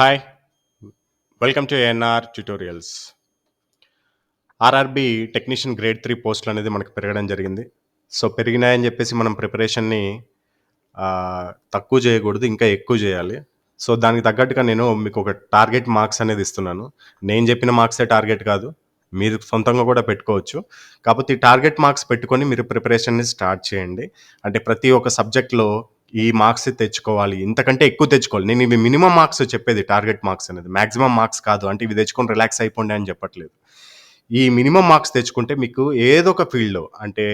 Hi welcome to ANR tutorials RRB technician grade three పోస్టులు అనేది మనకు పెరగడం జరిగింది. సో పెరిగినాయని చెప్పేసి మనం ప్రిపరేషన్ని తక్కువ చేయకూడదు ఇంకా ఎక్కువ చేయాలి. సో దానికి తగ్గట్టుగా నేను మీకు ఒక టార్గెట్ మార్క్స్ అనేది ఇస్తున్నాను. నేను చెప్పిన మార్క్సే టార్గెట్ కాదు. మీరు సొంతంగా కూడా పెట్టుకోవచ్చు. కాకపోతే ఈ టార్గెట్ మార్క్స్ పెట్టుకొని మీరు ప్రిపరేషన్ని స్టార్ట్ చేయండి. అంటే ప్రతి ఒక్క సబ్జెక్ట్లో ఈ మార్క్స్ తెచ్చుకోవాలి ఇంతకంటే ఎక్కువ తెచ్చుకోవాలి. నేను ఇవి మినిమం మార్క్స్ చెప్పేది టార్గెట్ మార్క్స్ అనేది. మాక్సిమం మార్క్స్ కాదు అంటే ఇవి తెచ్చుకొని రిలాక్స్ అయిపోండి అని చెప్పట్లేదు. ఈ మినిమం మార్క్స్ తెచ్చుకుంటే మీకు ఏదో ఒక ఫీల్డ్లో అంటే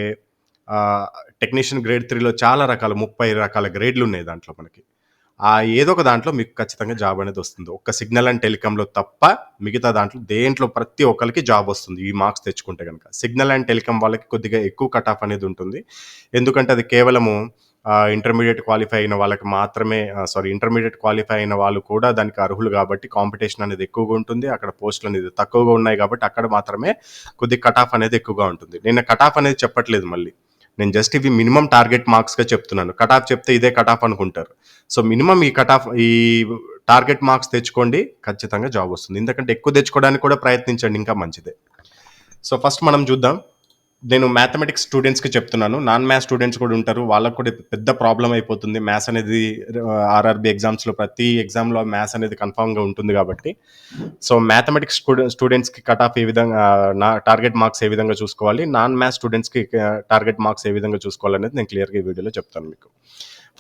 టెక్నీషియన్ గ్రేడ్ త్రీలో చాలా రకాల ముప్పై రకాల గ్రేడ్లు ఉన్నాయి దాంట్లో మనకి. ఆ ఏదో ఒక దాంట్లో మీకు ఖచ్చితంగా జాబ్ అనేది వస్తుంది. ఒక్క సిగ్నల్ అండ్ టెలికాంలో తప్ప మిగతా దాంట్లో దేంట్లో ప్రతి ఒక్కరికి జాబ్ వస్తుంది ఈ మార్క్స్ తెచ్చుకుంటే కనుక సిగ్నల్ అండ్ టెలికాం వాళ్ళకి కొద్దిగా ఎక్కువ కట్ ఆఫ్ అనేది ఉంటుంది. ఎందుకంటే అది కేవలము ఇంటర్మీడియట్ క్వాలిఫై అయిన వాళ్ళకి మాత్రమే సారీ ఇంటర్మీడియట్ క్వాలిఫై అయిన వాళ్ళు కూడా దానికి అర్హులు కాబట్టి కాంపిటీషన్ అనేది ఎక్కువగా ఉంటుంది. అక్కడ పోస్టులు అనేది తక్కువగా ఉన్నాయి కాబట్టి అక్కడ మాత్రమే కొద్ది కట్ ఆఫ్ అనేది ఎక్కువగా ఉంటుంది. నేను కట్ ఆఫ్ అనేది చెప్పట్లేదు మళ్ళీ. నేను జస్ట్ ఇవి మినిమం టార్గెట్ మార్క్స్గా చెప్తున్నాను. కట్ ఆఫ్ చెప్తే ఇదే కట్ ఆఫ్ అనుకుంటారు. సో మినిమం ఈ కట్ ఆఫ్ ఈ టార్గెట్ మార్క్స్ తెచ్చుకోండి ఖచ్చితంగా జాబ్ వస్తుంది. ఎందుకంటే ఎక్కువ తెచ్చుకోవడానికి కూడా ప్రయత్నించండి ఇంకా మంచిదే. సో ఫస్ట్ మనం చూద్దాం. నేను మ్యాథమెటిక్స్ స్టూడెంట్స్కి చెప్తున్నాను. నాన్ మ్యాథ్స్ స్టూడెంట్స్ కూడా ఉంటారు. వాళ్ళకు కూడా పెద్ద ప్రాబ్లం అయిపోతుంది. మ్యాథ్స్ అనేది uh, ఆర్ఆర్బి ఎగ్జామ్స్లో ప్రతి ఎగ్జామ్లో మ్యాథ్స్ అనేది కన్ఫామ్గా ఉంటుంది కాబట్టి. సో మ్యాథమెటిక్స్ స్టూడెంట్స్కి కట్ ఆఫ్ ఏ విధంగా uh, నా టార్గెట్ మార్క్స్ ఏ విధంగా చూసుకోవాలి? నాన్ మ్యాథ్స్ స్టూడెంట్స్కి టార్గెట్ మార్క్స్ ఏ విధంగా చూసుకోవాలనేది నేను క్లియర్గా ఈ వీడియోలో చెప్తాను మీకు.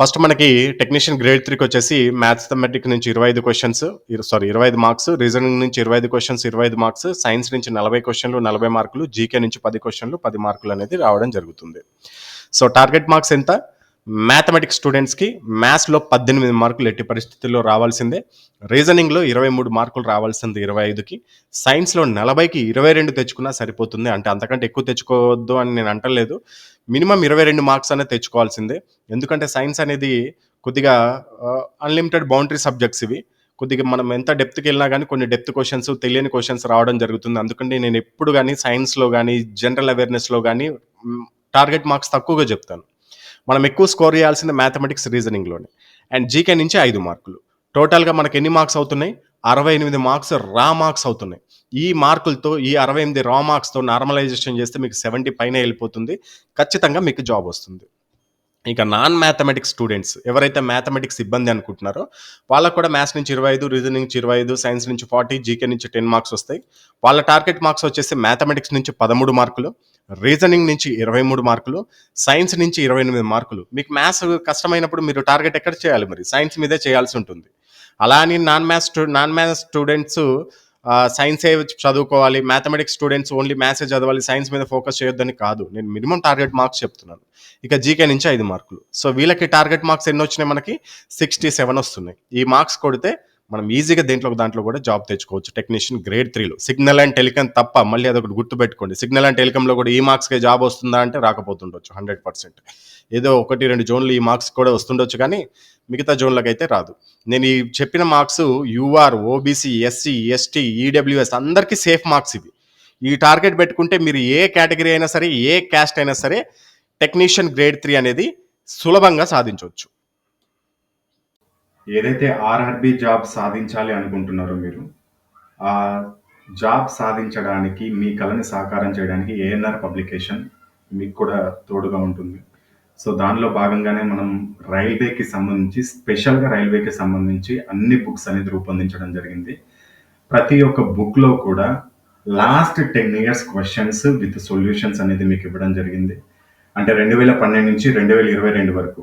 ఫస్ట్ మనకి టెక్నీషియన్ గ్రేడ్ త్రీకి వచ్చేసి మ్యాథమెటిక్ నుంచి ఇరవై ఐదు క్వశ్చన్స్ సారీ ఇరవై ఐదు మార్క్స్ రీజనింగ్ నుంచి ఇరవై ఐదు క్వశ్చన్స్ ఇరవై ఐదు మార్క్స్ సైన్స్ నుంచి నలభై క్వశ్చన్లు నలభై మార్కులు జీకే నుంచి పది క్వశ్చన్లు పది మార్కులు అనేది రావడం జరుగుతుంది. సో టార్గెట్ మార్క్స్ ఎంత? మ్యాథమెటిక్స్ స్టూడెంట్స్కి మ్యాథ్స్లో పద్దెనిమిది మార్కులు ఎట్టి పరిస్థితుల్లో రావాల్సిందే. రీజనింగ్లో ఇరవై మూడు మార్కులు రావాల్సింది ఇరవై ఐదుకి. సైన్స్లో నలభైకి ఇరవై రెండు తెచ్చుకున్నా సరిపోతుంది. అంటే అంతకంటే ఎక్కువ తెచ్చుకోవద్దు అని నేను అంటలేదు. మినిమం ఇరవై రెండు మార్క్స్ అనేది తెచ్చుకోవాల్సిందే. ఎందుకంటే సైన్స్ అనేది కొద్దిగా అన్లిమిటెడ్ బౌండరీ సబ్జెక్ట్స్ ఇవి. కొద్దిగా మనం ఎంత డెప్త్కి వెళ్ళినా కానీ కొన్ని డెప్త్ క్వశ్చన్స్ తెలియని క్వశ్చన్స్ రావడం జరుగుతుంది. అందుకంటే నేను ఎప్పుడు కానీ సైన్స్లో కానీ జనరల్ అవేర్నెస్లో కానీ టార్గెట్ మార్క్స్ తక్కువగా చెప్తాను. మనం ఎక్కువ స్కోర్ చేయాల్సింది మ్యాథమెటిక్స్ రీజనింగ్లోనే అండ్ జీకే నుంచి ఐదు మార్కులు. టోటల్గా మనకి ఎన్ని మార్క్స్ అవుతున్నాయి? అరవై ఎనిమిది మార్క్స్ రా మార్క్స్ అవుతున్నాయి. ఈ మార్కులతో ఈ అరవై ఎనిమిది రా మార్క్స్తో నార్మలైజేషన్ చేస్తే మీకు సెవెంటీ పైన వెళ్ళిపోతుంది. ఖచ్చితంగా మీకు జాబ్ వస్తుంది. ఇక నాన్ మ్యాథమెటిక్స్ స్టూడెంట్స్ ఎవరైతే మ్యాథమెటిక్స్ ఇబ్బంది అనుకుంటున్నారో వాళ్ళకు కూడా మ్యాథ్స్ నుంచి ఇరవై ఐదు రీజనింగ్ నుంచి ఇరవై ఐదు సైన్స్ నుంచి ఫార్టీ జీకే నుంచి టెన్ మార్క్స్ వస్తాయి. వాళ్ళ టార్గెట్ మార్క్స్ వచ్చేసి మ్యాథమెటిక్స్ నుంచి పదమూడు మార్కులు రీజనింగ్ నుంచి ఇరవై మూడు మార్కులు సైన్స్ నుంచి ఇరవై ఎనిమిది మార్కులు. మీకు మ్యాథ్స్ కష్టమైనప్పుడు మీరు టార్గెట్ ఎక్కడ చేయాలి మరి? సైన్స్ మీదే చేయాల్సి ఉంటుంది. అలా అని non maths non maths students సైన్సే చదువుకోవాలి. మ్యాథమెటిక్స్ స్టూడెంట్స్ ఓన్లీ మ్యాథ్సే చదవాలి సైన్స్ మీద ఫోకస్ చేయొద్దని కాదు. నేను మినిమం టార్గెట్ మార్క్స్ చెప్తున్నాను. ఇక జీకే నుంచి ఐదు మార్కులు సో వీళ్ళకి టార్గెట్ మార్క్స్ ఎన్ని వచ్చినాయి మనకి? సిక్స్టీ సెవెన్ వస్తున్నాయి. ఈ మార్క్స్ కొడితే మనం ఈజీగా దేంట్లో ఒక దాంట్లో కూడా జాబ్ తెచ్చుకోవచ్చు. టెక్నీషియన్ గ్రేడ్ త్రీలో సిగ్నల్ అండ్ టెలికాం తప్ప మళ్ళీ అదొకటి గుర్తుపెట్టుకోండి. సిగ్నల్ అండ్ టెలికాంలో కూడా ఈ మార్క్స్కే జాబ్ వస్తుందా అంటే రాకపోతుండొచ్చు హండ్రెడ్ పర్సెంట్ ఏదో ఒకటి రెండు జోన్లు ఈ మార్క్స్ కూడా వస్తుండొచ్చు కానీ మిగతా జోన్లకు అయితే రాదు. నేను ఈ చెప్పిన marks UR OBC SC ST EWS అందరికీ సేఫ్ మార్క్స్ ఇవి. ఈ టార్గెట్ పెట్టుకుంటే మీరు ఏ కేటగిరీ అయినా సరే ఏ క్యాస్ట్ అయినా సరే టెక్నీషియన్ గ్రేడ్ త్రీ అనేది సులభంగా సాధించవచ్చు. ఏదైతే ఆర్ఆర్బి జాబ్ సాధించాలి అనుకుంటున్నారో మీరు ఆ జాబ్ సాధించడానికి మీ కళని సాకారం చేయడానికి ఏఎన్ఆర్ పబ్లికేషన్ మీకు కూడా తోడుగా ఉంటుంది. సో దానిలో భాగంగానే మనం రైల్వేకి సంబంధించి స్పెషల్గా రైల్వేకి సంబంధించి అన్ని బుక్స్ అనేది రూపొందించడం జరిగింది. ప్రతి ఒక్క బుక్లో కూడా last ten years questions with solutions అనేది మీకు ఇవ్వడం జరిగింది. అంటే రెండు వేల పన్నెండు నుంచి రెండు వేల ఇరవై రెండు వరకు.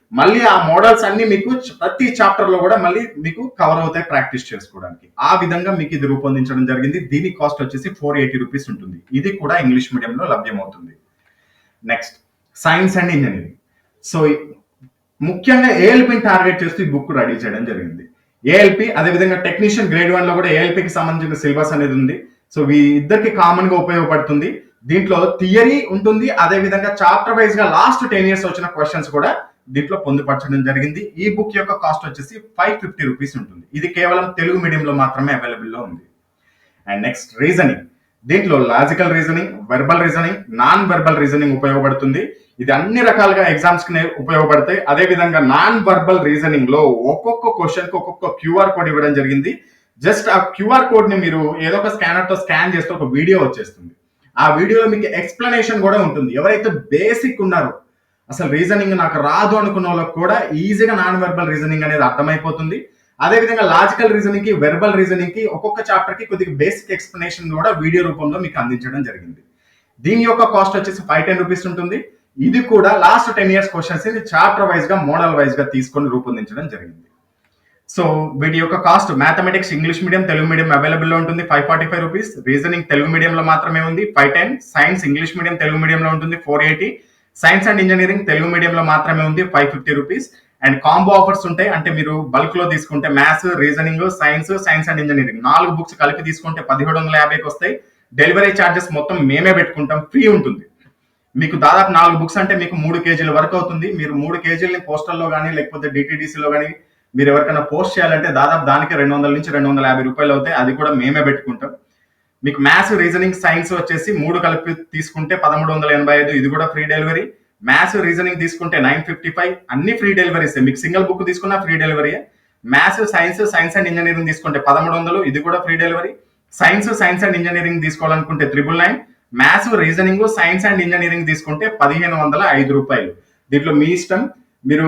మళ్ళీ ఆ మోడల్స్ అన్ని మీకు ప్రతి చాప్టర్లో కూడా మళ్ళీ మీకు కవర్ అవుతాయి ప్రాక్టీస్ చేసుకోవడానికి. ఆ విధంగా మీకు ఇది రూపొందించడం జరిగింది. దీని కాస్ట్ వచ్చేసి ఫోర్ ఎయిటీ రూపీస్ ఉంటుంది. ఇది కూడా ఇంగ్లీష్ మీడియంలో లభ్యమవుతుంది. Next science and engineering so ముఖ్యంగా ఏఎల్పిని టార్గెట్ చేస్తూ ఈ బుక్ రెడీ చేయడం జరిగింది. ఏఎల్పి అదేవిధంగా టెక్నీషియన్ గ్రేడ్ వన్లో కూడా ఏఎల్పికి కి సంబంధించిన సిలబస్ అనేది ఉంది. సో ఈ ఇద్దరికి కామన్గా ఉపయోగపడుతుంది. దీంట్లో థియరీ ఉంటుంది. అదే విధంగా చాప్టర్ వైజ్గా లాస్ట్ టెన్ ఇయర్స్ వచ్చిన క్వశ్చన్స్ కూడా దీంట్లో పొందుపరచడం జరిగింది. ఈ బుక్ యొక్క కాస్ట్ వచ్చేసి ఫైవ్ ఫిఫ్టీ రూపీస్ ఉంటుంది. ఇది కేవలం తెలుగు మీడియంలో మాత్రమే అవైలబుల్లో ఉంది. And next reasoning. దీంట్లో logical reasoning verbal reasoning non verbal reasoning ఉపయోగపడుతుంది. ఇది అన్ని రకాలుగా ఎగ్జామ్స్కి ఉపయోగపడతాయి. అదే విధంగా నాన్ వెర్బల్ రీజనింగ్లో ఒక్కొక్క క్వశ్చన్కి ఒక్కొక్క క్యూఆర్ కోడ్ ఇవ్వడం జరిగింది. జస్ట్ ఆ క్యూఆర్ కోడ్ని మీరు ఏదో ఒక స్కానర్తో స్కాన్ చేస్తే ఒక వీడియో వచ్చేస్తుంది. ఆ వీడియోలో మీకు ఎక్స్ప్లెనేషన్ కూడా ఉంటుంది. ఎవరైతే బేసిక్ ఉన్నారో అసలు రీజనింగ్ నాకు రాదు అనుకున్న వాళ్ళకి కూడా ఈజీగా నాన్ వెర్బల్ రీజనింగ్ అనేది అర్థమైపోతుంది. అదే విధంగా లాజికల్ రీజనింగ్కి వెర్బల్ రీజనింగ్కి ఒక్కొక్క చాప్టర్కి కొద్దిగా బేసిక్ ఎక్స్ప్లెనేషన్ కూడా వీడియో రూపంలో మీకు అందించడం జరిగింది. దీని యొక్క కాస్ట్ వచ్చేసి ఫైవ్ టెన్ రూపీస్ ఉంటుంది. ఇది కూడా లాస్ట్ టెన్ ఇయర్స్ క్వశ్చన్స్ ఇది చాప్టర్ వైజ్గా మోడల్ వైజ్గా తీసుకొని రూపొందించడం జరిగింది. సో వీటి యొక్క cost mathematics English medium Telugu medium అవైలబుల్లో ఉంటుంది five forty five rupees reasoning Telugu మీడియంలో మాత్రమే ఉంది five ten science English medium Telugu మీడియంలో ఉంటుంది four eighty science and engineering Telugu మీడియంలో మాత్రమే ఉంది five fifty rupees and combo offers ఉంటాయి అంటే మీరు బల్క్లో తీసుకుంటే maths reasoning science science and engineering నాలుగు బుక్స్ కలిపి తీసుకుంటే పదిహేడు వందల యాభైకి వస్తాయి. డెలివరీ ఛార్జెస్ మొత్తం మేమే పెట్టుకుంటాం ఫ్రీ ఉంటుంది. మీకు దాదాపు నాలుగు బుక్స్ అంటే మీకు మూడు కేజీల వరకు అవుతుంది. మీరు మూడు కేజీలని పోస్టల్లో కానీ లేకపోతే డిటీడీసీలో కానీ మీరు ఎవరికైనా పోస్ట్ చేయాలంటే దాదాపు దానికి రెండు వందల నుంచి రెండు వందల యాభై రూపాయలు అవుతాయి. అది కూడా మేమే పెట్టుకుంటాం. మీకు మ్యాథ్స్ రీజనింగ్ సైన్స్ వచ్చేసి మూడు కలిపి తీసుకుంటే పదమూడు వందల ఎనభై ఐదు ఇది కూడా ఫ్రీ డెలివరీ మ్యాథ్స్ రీజనింగ్ తీసుకుంటే నైన్ ఫిఫ్టీ ఫైవ్ అన్ని ఫ్రీ డెలివరీస్ మీకు సింగిల్ బుక్ తీసుకున్నా free delivery maths science science and engineering తీసుకుంటే పదమూడు వందలు ఇది కూడా free delivery science science and engineering తీసుకోవాలనుకుంటే triple nine maths reasoning science and engineering తీసుకుంటే పదిహేను వందల ఐదు రూపాయలు. దీంట్లో మీ ఇష్టం. మీరు